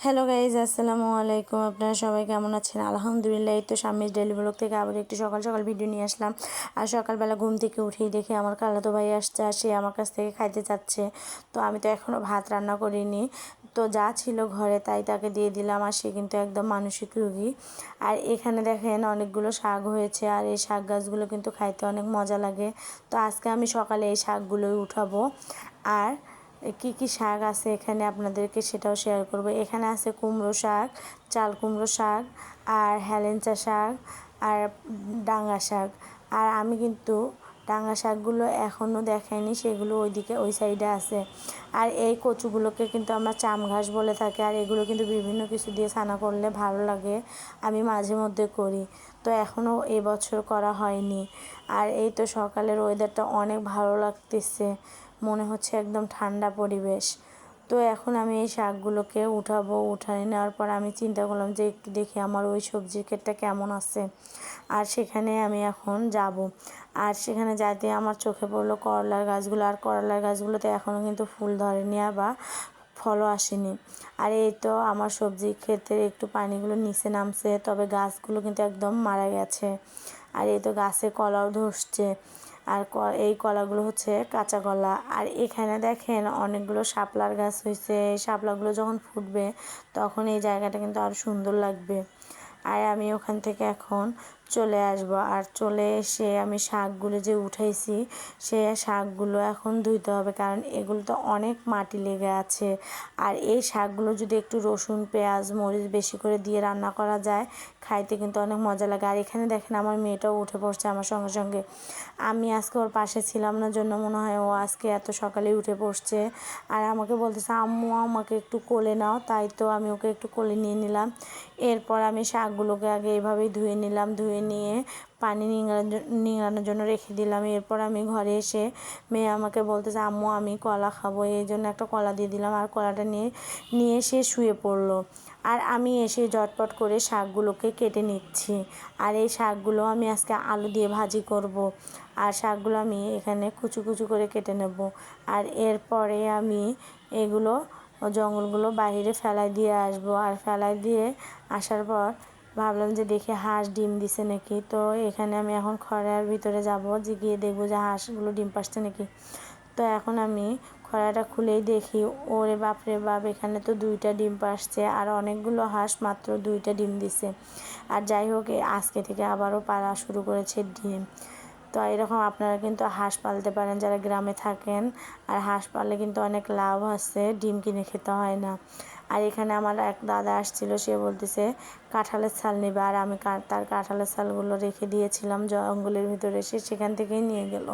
Hello guys আসসালামু আলাইকুম। আপনারা সবাই কেমন আছেন? আলহামদুলিল্লাহ, এই তো স্বামীর ডেলি ব্লগ থেকে আবার একটু সকাল সকাল ভিডিও নিয়ে আসলাম। আর সকালবেলা ঘুম থেকে উঠেই দেখে আমার খালাতো ভাই আসছে আর সে আমার কাছ থেকে খাইতে চাচ্ছে তো আমি তো এখনও ভাত রান্না করিনি। তো যা ছিল ঘরে তাই তাকে দিয়ে দিলাম আর সে কিন্তু একদম মানসিক রুগী। আর এখানে দেখেন অনেকগুলো শাক হয়েছে আর এই শাক গাছগুলো কিন্তু খাইতে অনেক মজা লাগে। তো আজকে আমি সকালে এই শাকগুলোই উঠাবো। আর কি কি শাক আছে এখানে আপনাদেরকে সেটাও শেয়ার করব। এখানে আছে কুমড়ো শাক, চাল কুমড়ো শাক, আর হ্যালেঞ্চা শাক, আর ডাঙ্গা শাক। আর আমি কিন্তু ডাঙ্গা শাকগুলো এখনও দেখাইনি, সেগুলো ওইদিকে, ওই সাইডে আছে। আর এই কচুগুলোকে কিন্তু আমরা চাম ঘাস বলে থাকি, আর এগুলো কিন্তু বিভিন্ন কিছু দিয়ে ছানা করলে ভালো লাগে, আমি মাঝে মধ্যে করি। তো এখনও এবছর করা হয়নি। আর এই তো সকালের ওয়েদারটা অনেক ভালো লাগতেছে। মনে হচ্ছে একদম ঠান্ডা পরিবেশ। তো এখন আমি এই শাকগুলোকে উঠাবো উঠাই নেওয়ার পর আমি চিন্তা করলাম যে একটু দেখি আমার ওই সবজির ক্ষেতটা কেমন আছে। আর সেখানে আমি এখন যাব। আর সেখানে যাতে আমার চোখে পড়ল করলার গাছগুলো। আর করলার গাছগুলোতে এখনও কিন্তু ফুল ধরেনি বা ফলও আসেনি। আর এই তো আমার সবজি ক্ষেতের একটু পানিগুলো নিচে নামছে, তবে গাছগুলো কিন্তু একদম মারা গেছে। আর এই তো গাছে কলাও ধসছে আর এই কলাগুলো হচ্ছে কাঁচা কলা। আর এখানে দেখেন অনেকগুলো শাপলার গাছ হয়েছে এই শাপলাগুলো যখন ফুটবে তখন এই জায়গাটা কিন্তু আরও সুন্দর লাগবে। আর আমি ওখান থেকে এখন চলে আসব। আর চলে এসে আমি শাকগুলো যে উঠাইছি, সে শাকগুলো এখন ধুইতে হবে, কারণ এগুলো তো অনেক মাটি লেগে আছে। আর এই শাকগুলো যদি একটু রসুন, পেঁয়াজ, মরিচ বেশি করে দিয়ে রান্না করা যায়, খাইতে কিন্তু অনেক মজা লাগে। আর এখানে দেখেন আমার মেয়েটাও উঠে পড়ছে আমার সঙ্গে সঙ্গে। আমি আজকে ওর পাশে ছিলাম না, জন্য মনে হয় ও আজকে এত সকালেই উঠে পড়ছে। আর আমাকে বলতেছে, আম্মু, আমাকে একটু কোলে নাও। তাই তো আমি ওকে একটু কোলে নিয়ে নিলাম। এরপর আমি শাকগুলোকে আগে এভাবেই ধুয়ে নিলাম, ধুয়ে নিয়ে পানি নিংড়ানোর জন্য রেখে দিলাম। এরপর আমি ঘরে এসে মেয়ে আমাকে বলতেছে, আম্মু, আমি কলা খাব। এই জন্য একটা কলা দিয়ে দিলাম। আর কলাটা নিয়ে নিয়ে সে শুয়ে পড়ল। আর আমি এসে ঝটপট করে শাকগুলোকে কেটে নিচ্ছি। আর এই শাকগুলো আমি আজকে আলু দিয়ে ভাজি করব। আর শাকগুলো আমি এখানে কুচু কুচু করে কেটে নেব। আর এরপরে আমি এগুলো জঙ্গলগুলো বাইরে ফেলাই দিয়ে আসব। আর ফেলাই দিয়ে আসার পর ভাবলাম যে দেখে হাঁস ডিম দিছে নাকি। তো এখানে আমি এখন খরার ভিতরে যাব, যে গিয়ে দেখব যে হাঁসগুলো ডিম পাচ্ছে নাকি। তো এখন আমি খরাটা খুলেই দেখি, ওরে বাপরে বাপ, এখানে তো দুইটা ডিম পাসছে আর অনেকগুলো হাঁস মাত্র দুইটা ডিম দিছে। আর যাই হোক আজকে থেকে আবারও পাড়া শুরু করেছে ডিম। তো এরকম আপনারা কিন্তু হাঁস পালতে পারেন যারা গ্রামে থাকেন। আর হাঁস পাললে কিন্তু অনেক লাভ আছে, ডিম কিনে খেতে হয় না। আর এখানে আমার এক দাদা আসছিল, সে বলতেছে, কাঁঠালের ছাল নেবে। আর আমি তার কাঁঠালের ছালগুলো রেখে দিয়েছিলাম জঙ্গলের ভিতরে, সে সেখান থেকেই নিয়ে গেল।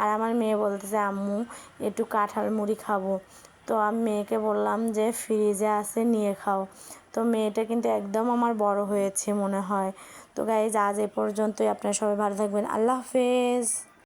আর আমার মেয়ে বলতেছে, আম্মু, একটু কাঁঠাল মুড়ি খাব। তো আমি মেয়েকে বললাম যে, ফ্রিজে আছে, নিয়ে খাও। তো মেয়েটা কিন্তু একদম আমার বড় হয়েছে মনে হয়। তো গাইজ আজ এ পর্যন্তই। আপনারা সবাই ভালো থাকবেন। আল্লাহ হাফেজ।